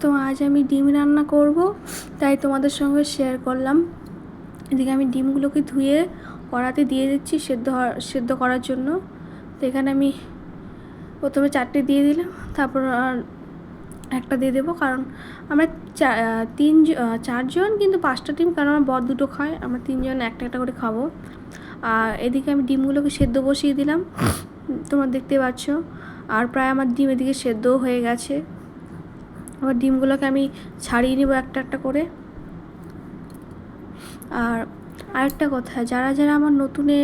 তো আজ আমি ডিম রান্না করব, তাই তোমাদের সঙ্গে শেয়ার করলাম। এদিকে আমি ডিমগুলোকে ধুয়ে কড়াতে দিয়ে দিচ্ছি সেদ্ধ সেদ্ধ করার জন্য। তো এখানে আমি প্রথমে চারটে দিয়ে দিলাম, তারপর একটা দিয়ে দেবো, কারণ আমরা তিন চারজন কিন্তু পাঁচটা ডিম, কারণ আমার বর দুটো খায়, আমরা তিনজন একটা একটা করে খাব। আর এদিকে আমি ডিমগুলোকে সেদ্ধ বসিয়ে দিলাম, তোমরা দেখতে পাচ্ছ। আর প্রায় আমার ডিম এদিকে সেদ্ধও হয়ে গেছে। আবার ডিমগুলোকে আমি ছাড়িয়ে নেব একটা একটা করে। আর আরেকটা কথা, যারা যারা আমার নতুনে,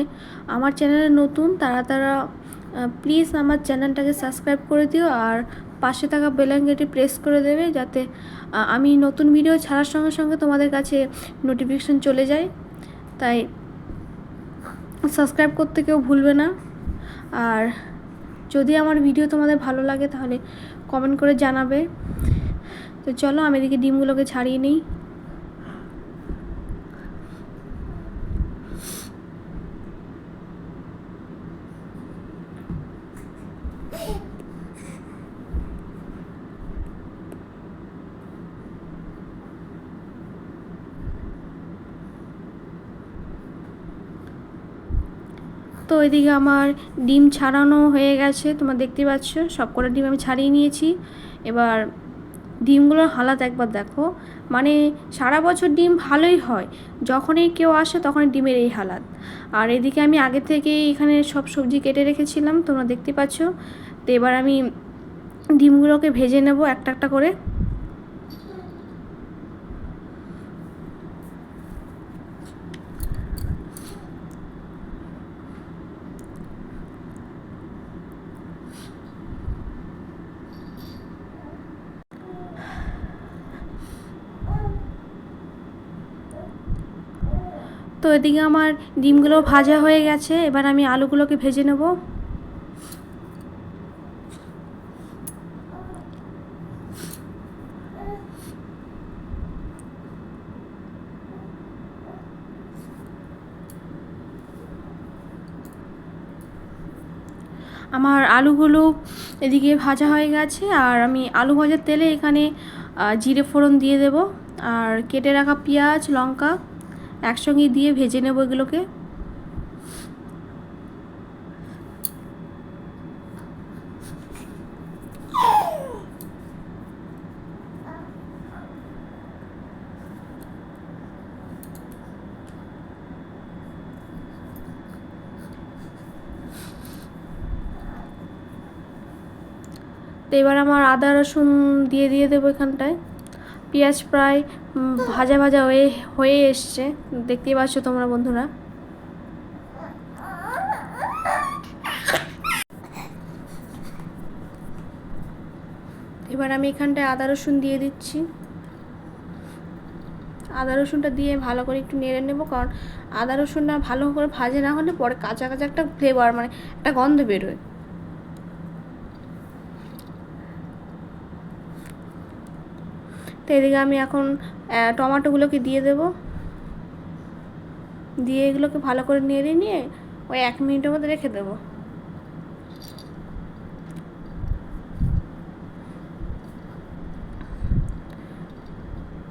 আমার চ্যানেলে নতুন, তারা তারা প্লিজ আমার চ্যানেলটাকে সাবস্ক্রাইব করে দিও আর পাশে থাকা বেলাঙ্গেটি প্রেস করে দেবে যাতে আমি নতুন ভিডিও ছাড়ার সঙ্গে সঙ্গে তোমাদের কাছে নোটিফিকেশান চলে যায়। তাই সাবস্ক্রাইব করতে কেউ ভুলবে না। আর যদি আমার ভিডিও তোমাদের ভালো লাগে তাহলে কমেন্ট করে জানাবে। তো চলো, আমি এদিকে ডিমগুলোকে ছাড়িয়ে নিই। তো এদিকে আমার ডিম ছাড়ানো হয়ে গেছে, তোমার দেখতে পাচ্ছ সব কটা ডিম আমি ছাড়িয়ে নিয়েছি। এবার ডিমগুলোর হালাত একবার দেখো। মানে সারা বছর ডিম ভালোই হয়। যখনই কেউ আসে তখনই ডিমের এই হালাত। আর এদিকে আমি আগে থেকেই এখানে সব সবজি কেটে রেখেছিলাম, তোমরা দেখতে পাচ্ছ। তো এবার আমি ডিমগুলোকে ভেজে নেব একটা একটা করে। তো এদিকে আমার ডিমগুলো ভাজা হয়ে গেছে, এবার আমি আলুগুলোকে ভেজে নেব। আমার আলুগুলো এদিকে ভাজা হয়ে গেছে, আর আমি আলু ভাজার তেলে এখানে জিরে ফোড়ন দিয়ে দেব, আর কেটে রাখা পেঁয়াজ, লঙ্কা একসঙ্গে দিয়ে ভেজে নেব এগুলোকে? তো এবার আমার আদা রসুন দিয়ে দিয়ে দেবো এখানটায়। পেঁয়াজ প্রায় ভাজা ভাজা হয়ে হয়ে এসছে। দেখতেই পাচ্ছ তোমরা বন্ধুরা। এবার আমি এখানটায় আদা রসুন দিয়ে দিচ্ছি। আদা রসুনটা দিয়ে ভালো করে একটু নেড়ে নেব, কারণ আদা রসুনটা ভালো করে ভাজে না হলে পরে কাঁচা কাঁচা একটা ফ্লেভার মানে একটা গন্ধ বেরোয়। তো এদিকে আমি এখন টমাটোগুলোকে দিয়ে দেব। দিয়ে এগুলোকে ভালো করে নেড়ে নিয়ে ওই এক মিনিটের মধ্যে রেখে দেব।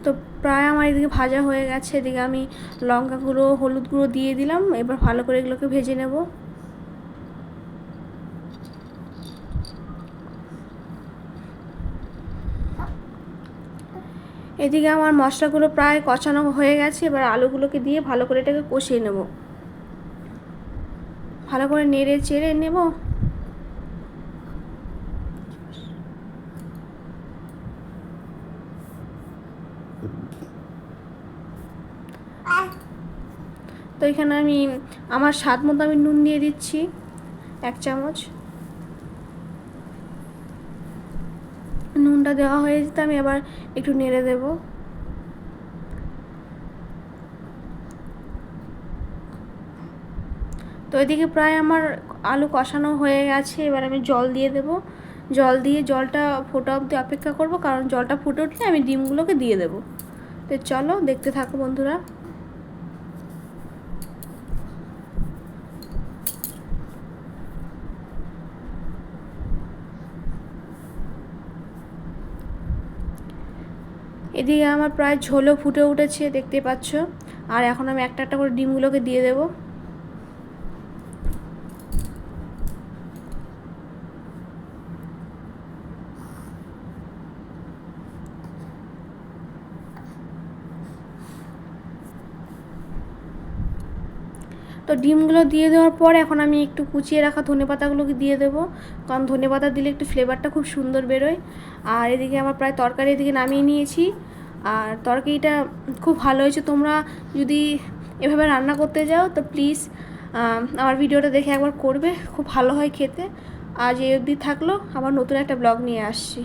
তো প্রায় আমার এদিকে ভাজা হয়ে গেছে। এদিকে আমি লঙ্কা গুঁড়ো হলুদ গুঁড়ো দিয়ে দিলাম। এবার ভালো করে এগুলোকে ভেজে নেব। এদিকে আমার মশলাগুলো প্রায় কষানো হয়ে গেছে, এবার আলুগুলোকে দিয়ে ভালো করে এটাকে কষিয়ে নেব। ভালো করে নেড়ে চেড়ে নেব। তো এখানে আমি, আমার স্বাদ মতো আমি নুন দিয়ে দিচ্ছি, এক চামচ। নুনটা দেওয়া হয়ে যেতে আমি আবার একটু নেড়ে দেব। তো এদিকে প্রায় আমার আলু কষানো হয়ে গেছে, এবার আমি জল দিয়ে দেব। জল দিয়ে জলটা ফোটা অবধি অপেক্ষা করব, কারণ জলটা ফুটে উঠলে আমি ডিমগুলোকে দিয়ে দেবো। তো চলো, দেখতে থাকো বন্ধুরা। এদিকে আমার প্রায় ঝোলও ফুটে উঠেছে, দেখতে পাচ্ছ। আর এখন আমি একটা একটা করে ডিমগুলোকে দিয়ে দেবো। তো ডিমগুলো দিয়ে দেওয়ার পর এখন আমি একটু কুচিয়ে রাখা ধনে পাতাগুলোকে দিয়ে দেবো। কারণ ধনে পাতা দিলে একটু ফ্লেভারটা খুব সুন্দর বেরোয়। আর এদিকে আমার প্রায় তরকারি এদিকে নামিয়ে নিয়েছি। আর তরকারিটা খুব ভালো হয়েছে। তোমরা যদি এভাবে রান্না করতে যাও, তো প্লিজ আমার ভিডিওটা দেখে একবার করবে। খুব ভালো হয় খেতে। আজ এই অবধি থাকল। আবার নতুন একটা ব্লগ নিয়ে আসছি।